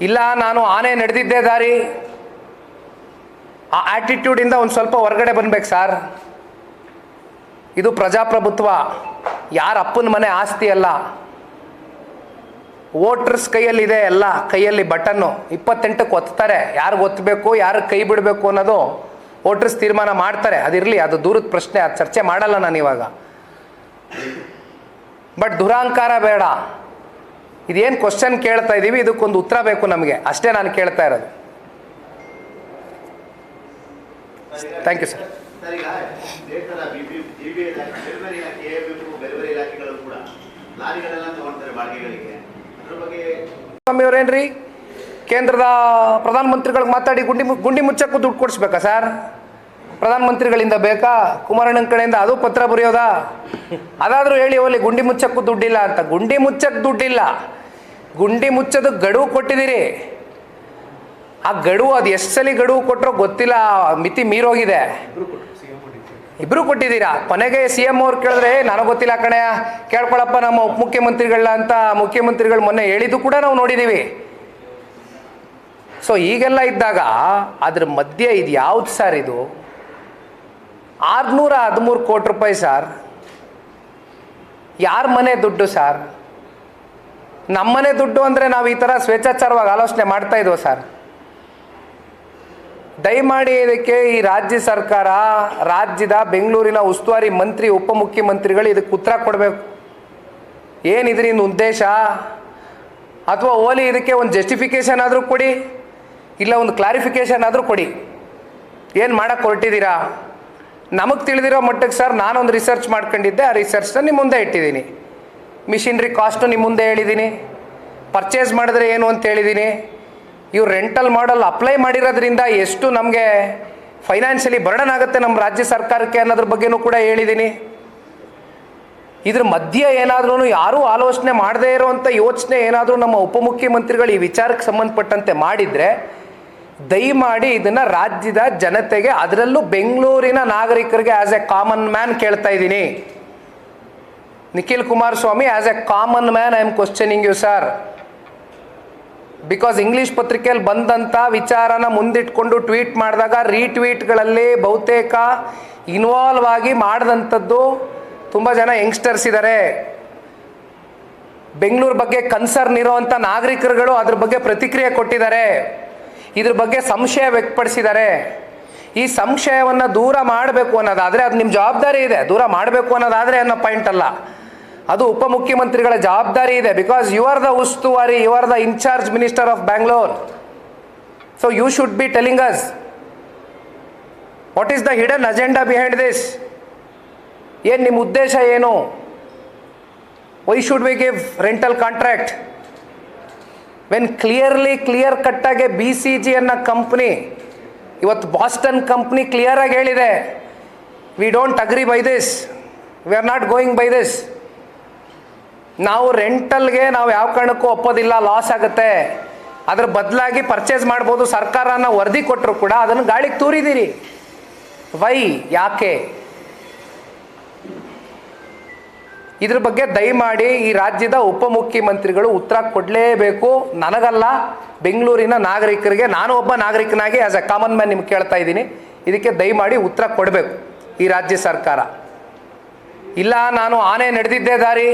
ಇಲ್ಲ, ನಾನು ಆನೆ ನಡೆದಿದ್ದೇ ದಾರಿ. ಆ ಆ್ಯಟಿಟ್ಯೂಡಿಂದ ಒಂದು ಸ್ವಲ್ಪ ಹೊರಗಡೆ ಬನ್ಬೇಕು ಸರ್. ಇದು ಪ್ರಜಾಪ್ರಭುತ್ವ. ಯಾರ ಅಪ್ಪನ ಮನೆ ಆಸ್ತಿ ಅಲ್ಲ. ವೋಟರ್ಸ್ ಕೈಯಲ್ಲಿದೆ ಎಲ್ಲ, ಕೈಯಲ್ಲಿ ಬಟನ್ನು. ಇಪ್ಪತ್ತೆಂಟಕ್ಕೆ ಒತ್ತಾರೆ. ಯಾರಿಗೆ ಒತ್ತಬೇಕು ಯಾರಿಗೆ ಕೈ ಬಿಡಬೇಕು ಅನ್ನೋದು ವೋಟರ್ಸ್ ತೀರ್ಮಾನ ಮಾಡ್ತಾರೆ. ಅದಿರಲಿ, ಅದು ದೂರದ ಪ್ರಶ್ನೆ, ಅದು ಚರ್ಚೆ ಮಾಡಲ್ಲ ನಾನು ಇವಾಗ. ಬಟ್ ದುರಾಂಕಾರ ಬೇಡ. ಇದೇನು ಕ್ವಶನ್ ಕೇಳ್ತಾ ಇದ್ದೀವಿ ಇದಕ್ಕೊಂದು ಉತ್ತರ ಬೇಕು ನಮಗೆ. ಅಷ್ಟೇ ನಾನು ಕೇಳ್ತಾ ಇರೋದು. ಥ್ಯಾಂಕ್ ಯು ಸರ್ ಸರ್ ಈಗ ದೇಶದ ಬಿಪಿ ಜಿಬಿ ಇಲಾಖೆ ಬೇರೆ ಬೇರೆ ಬೇರೆ ಬೇರೆ ಇಲಾಖೆಗಳು ಕೂಡ ಲಾರಿಗಳೆಲ್ಲ ತಗೊಳ್ತಾರೆ ಬಾಡಿಗೆಗಳಿಗೆ. ಅದ್ರ ಬಗ್ಗೆ ಸ್ವಾಮಿ ಅವ್ರೇನ್ರಿ? ಕೇಂದ್ರದ ಪ್ರಧಾನಮಂತ್ರಿಗಳಿಗೆ ಮಾತಾಡಿ ಗುಂಡಿ ಗುಂಡಿ ಮುಚ್ಚಕ್ಕೂ ದುಡ್ಡು ಕೊಡಿಸ್ಬೇಕಾ ಸರ್ ಪ್ರಧಾನಮಂತ್ರಿಗಳಿಂದ ಬೇಕಾ? ಕುಮಾರಣ್ಣನ ಕಡೆಯಿಂದ ಅದು ಪತ್ರ ಬರೆಯೋದಾ? ಅದಾದರೂ ಹೇಳಿ ಅವಲ್ಲಿ ಗುಂಡಿ ಮುಚ್ಚಕ್ಕೂ ದುಡ್ಡಿಲ್ಲ ಅಂತ. ಗುಂಡಿ ಮುಚ್ಚಕ್ಕೆ ದುಡ್ಡಿಲ್ಲ. ಗುಂಡಿ ಮುಚ್ಚದು ಗಡುವು ಕೊಟ್ಟಿದ್ದೀರಿ. ಆ ಗಡುವು ಅದು ಎಷ್ಟು ಸಲ ಗಡುವು ಕೊಟ್ಟರೋ ಗೊತ್ತಿಲ್ಲ. ಮಿತಿ ಮೀರೋಗಿದೆ. ಇಬ್ರು ಕೊಟ್ಟಿದ್ದೀರಾ? ಕೊನೆಗೆ ಸಿ ಎಂ ಅವ್ರು ಕೇಳಿದ್ರೆ ನನಗೆ ಗೊತ್ತಿಲ್ಲ ಕಣೆ. ಕೇಳ್ಕೊಳಪ್ಪ ನಮ್ಮ ಉಪಮುಖ್ಯಮಂತ್ರಿಗಳನ್ನ ಅಂತ ಮುಖ್ಯಮಂತ್ರಿಗಳು ಮೊನ್ನೆ ಹೇಳಿದ್ದು ಕೂಡ ನಾವು ನೋಡಿದ್ದೀವಿ ಸೊ ಈಗೆಲ್ಲ ಇದ್ದಾಗ ಅದ್ರ ಮಧ್ಯೆ ಇದು ಯಾವ್ದು ಸರ್ ಇದು? ಆರುನೂರ ಹದಿಮೂರು ಕೋಟಿ ರೂಪಾಯಿ ಸಾರ್. ಯಾರ ಮನೆ ದುಡ್ಡು ಸಾರ್? ನಮ್ಮನೆ ದುಡ್ಡು ಅಂದರೆ ನಾವು ಈ ಥರ ಸ್ವೇಚ್ಛಾಚಾರವಾಗಿ ಆಲೋಚನೆ ಮಾಡ್ತಾ ಇದ್ವು ಸರ್? ದಯಮಾಡಿ ಇದಕ್ಕೆ ಈ ರಾಜ್ಯ ಸರ್ಕಾರ, ರಾಜ್ಯದ ಬೆಂಗಳೂರಿನ ಉಸ್ತುವಾರಿ ಮಂತ್ರಿ, ಉಪಮುಖ್ಯಮಂತ್ರಿಗಳು ಇದಕ್ಕೆ ಉತ್ತರ ಕೊಡಬೇಕು. ಏನು ಇದರಿಂದ ಉದ್ದೇಶ? ಅಥವಾ ಓಲಿ ಇದಕ್ಕೆ ಒಂದು ಜಸ್ಟಿಫಿಕೇಶನ್ ಆದರೂ ಕೊಡಿ, ಇಲ್ಲ ಒಂದು ಕ್ಲಾರಿಫಿಕೇಶನ್ ಆದರೂ ಕೊಡಿ. ಏನು ಮಾಡೋಕ್ಕೆ ಹೊರಟಿದ್ದೀರಾ? ನಮಗೆ ತಿಳಿದಿರೋ ಮಟ್ಟಕ್ಕೆ ಸರ್ ನಾನೊಂದು ರಿಸರ್ಚ್ ಮಾಡ್ಕೊಂಡಿದ್ದೆ, ಆ ರಿಸರ್ಚ್ನ ನಿಮ್ಮ ಮುಂದೆ ಇಟ್ಟಿದ್ದೀನಿ. ಮಿಷಿನ್ರಿ ಕಾಸ್ಟು ನಿಮ್ಮ ಮುಂದೆ ಹೇಳಿದ್ದೀನಿ. ಪರ್ಚೇಸ್ ಮಾಡಿದ್ರೆ ಏನು ಅಂತ ಹೇಳಿದ್ದೀನಿ. ಇವ್ರು ರೆಂಟಲ್ ಮಾಡಲ್ ಅಪ್ಲೈ ಮಾಡಿರೋದ್ರಿಂದ ಎಷ್ಟು ನಮಗೆ ಫೈನಾನ್ಷಿಯಲಿ ಬರ್ಡನ್ ಆಗುತ್ತೆ ನಮ್ಮ ರಾಜ್ಯ ಸರ್ಕಾರಕ್ಕೆ ಅನ್ನೋದ್ರ ಬಗ್ಗೆನೂ ಕೂಡ ಹೇಳಿದ್ದೀನಿ. ಇದ್ರ ಮಧ್ಯೆ ಏನಾದ್ರೂ ಯಾರೂ ಆಲೋಚನೆ ಮಾಡದೇ ಇರೋವಂಥ ಯೋಚನೆ ಏನಾದರೂ ನಮ್ಮ ಉಪಮುಖ್ಯಮಂತ್ರಿಗಳು ಈ ವಿಚಾರಕ್ಕೆ ಸಂಬಂಧಪಟ್ಟಂತೆ ಮಾಡಿದರೆ ದಯಮಾಡಿ ಇದನ್ನ ರಾಜ್ಯದ ಜನತೆಗೆ, ಅದರಲ್ಲೂ ಬೆಂಗಳೂರಿನ ನಾಗರಿಕರಿಗೆ ಆಸ್ ಎ ಕಾಮನ್ ಮ್ಯಾನ್ ಕೇಳ್ತಾ ಇದ್ದೀನಿ. Nikhil Kumaraswamy as a common man I am questioning you sir because English ಪತ್ರಿಕೆಯಲ್ಲಿ ಬಂದಂಥ ವಿಚಾರನ ಮುಂದಿಟ್ಕೊಂಡು ಟ್ವೀಟ್ ಮಾಡಿದಾಗ ರೀಟ್ವೀಟ್ಗಳಲ್ಲಿ ಬಹುತೇಕ ಇನ್ವಾಲ್ವ್ ಆಗಿ ಮಾಡಿದಂಥದ್ದು ತುಂಬ ಜನ ಯಂಗ್ಸ್ಟರ್ಸ್ ಇದ್ದಾರೆ ಬೆಂಗಳೂರು ಬಗ್ಗೆ ಕನ್ಸರ್ನ್ ಇರೋವಂಥ ನಾಗರಿಕರುಗಳು ಅದ್ರ ಬಗ್ಗೆ ಪ್ರತಿಕ್ರಿಯೆ ಕೊಟ್ಟಿದ್ದಾರೆ. ಇದ್ರ ಬಗ್ಗೆ ಸಂಶಯ ವ್ಯಕ್ತಪಡಿಸಿದ್ದಾರೆ. ಈ ಸಂಶಯವನ್ನು ದೂರ ಮಾಡಬೇಕು ಅನ್ನೋದಾದರೆ ಅದು ನಿಮ್ಮ ಜವಾಬ್ದಾರಿ ಇದೆ. ದೂರ ಮಾಡಬೇಕು ಅನ್ನೋದಾದರೆ ಅನ್ನೋ ಪಾಯಿಂಟ್ ಅಲ್ಲ. ಅದು ಉಪಮುಖ್ಯಮಂತ್ರಿಗಳ ಜವಾಬ್ದಾರಿ ಇದೆ. ಬಿಕಾಸ್ ಯು ಆರ್ ದ ಉಸ್ತುವಾರಿ you are the incharge minister of Bangalore so you should be telling us what is the hidden agenda behind this ಏನು ನಿಮ್ಮ ಉದ್ದೇಶ ಏನು? Why should we give rental contract when clearly clear ಕಟ್ಟಾಗೆ B C G ಅನ್ನೋ company ಇವತ್ತು Boston company ಕ್ಲಿಯರಾಗಿ ಹೇಳಿದೆ we don't agree by this we are not going by this ನಾವು ರೆಂಟಲ್ಗೆ ನಾವು ಯಾವ ಕಾರಣಕ್ಕೂ ಒಪ್ಪೋದಿಲ್ಲ ಲಾಸ್ ಆಗುತ್ತೆ. ಅದ್ರ ಬದಲಾಗಿ ಪರ್ಚೇಸ್ ಮಾಡ್ಬೋದು ಸರ್ಕಾರನ ವರದಿ ಕೊಟ್ಟರು ಕೂಡ ಅದನ್ನು ಗಾಳಿಗೆ ತೂರಿದ್ದೀರಿ ವೈ ಯಾಕೆ? ಇದ್ರ ಬಗ್ಗೆ ದಯಮಾಡಿ ಈ ರಾಜ್ಯದ ಉಪಮುಖ್ಯಮಂತ್ರಿಗಳು ಉತ್ತರ ಕೊಡಲೇಬೇಕು. ನನಗಲ್ಲ, ಬೆಂಗಳೂರಿನ ನಾಗರಿಕರಿಗೆ, ನಾನು ಒಬ್ಬ ನಾಗರಿಕನಾಗಿ ಆಸ್ ಎ ಕಾಮನ್ ಮ್ಯಾನ್ ನಿಮ್ಗೆ ಕೇಳ್ತಾ ಇದ್ದೀನಿ. ಇದಕ್ಕೆ ದಯಮಾಡಿ ಉತ್ತರ ಕೊಡಬೇಕು ಈ ರಾಜ್ಯ ಸರ್ಕಾರ. ಇಲ್ಲ, ನಾನು ಆನೆ ನಡೆದಿದ್ದೇ ದಾರಿ.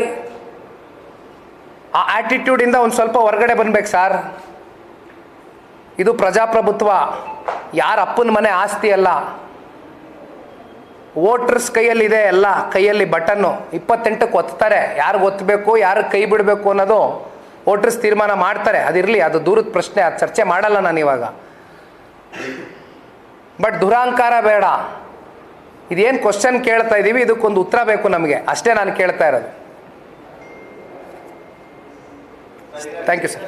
ಆ ಆ್ಯಟಿಟ್ಯೂಡಿಂದ ಒಂದು ಸ್ವಲ್ಪ ಹೊರಗಡೆ ಬನ್ಬೇಕು ಸರ್. ಇದು ಪ್ರಜಾಪ್ರಭುತ್ವ. ಯಾರ ಅಪ್ಪನ ಮನೆ ಆಸ್ತಿ ಅಲ್ಲ. ವೋಟರ್ಸ್ ಕೈಯಲ್ಲಿದೆ ಎಲ್ಲ ಕೈಯಲ್ಲಿ ಬಟನ್ನು ಇಪ್ಪತ್ತೆಂಟಕ್ಕೆ ಒತ್ತಾರೆ. ಯಾರಿಗೆ ಒತ್ತಬೇಕು ಯಾರಿಗೆ ಕೈ ಬಿಡಬೇಕು ಅನ್ನೋದು ವೋಟರ್ಸ್ ತೀರ್ಮಾನ ಮಾಡ್ತಾರೆ. ಅದಿರಲಿ ಅದು ದೂರದ ಪ್ರಶ್ನೆ ಅದು ಚರ್ಚೆ ಮಾಡಲ್ಲ ನಾನು ಇವಾಗ. ಬಟ್ ದುರಾಂಕಾರ ಬೇಡ. ಇದೇನು ಕ್ವಶನ್ ಕೇಳ್ತಾ ಇದ್ದೀವಿ ಇದಕ್ಕೊಂದು ಉತ್ತರ ಬೇಕು ನಮಗೆ. ಅಷ್ಟೇ ನಾನು ಕೇಳ್ತಾ ಇರೋದು. Thank you sir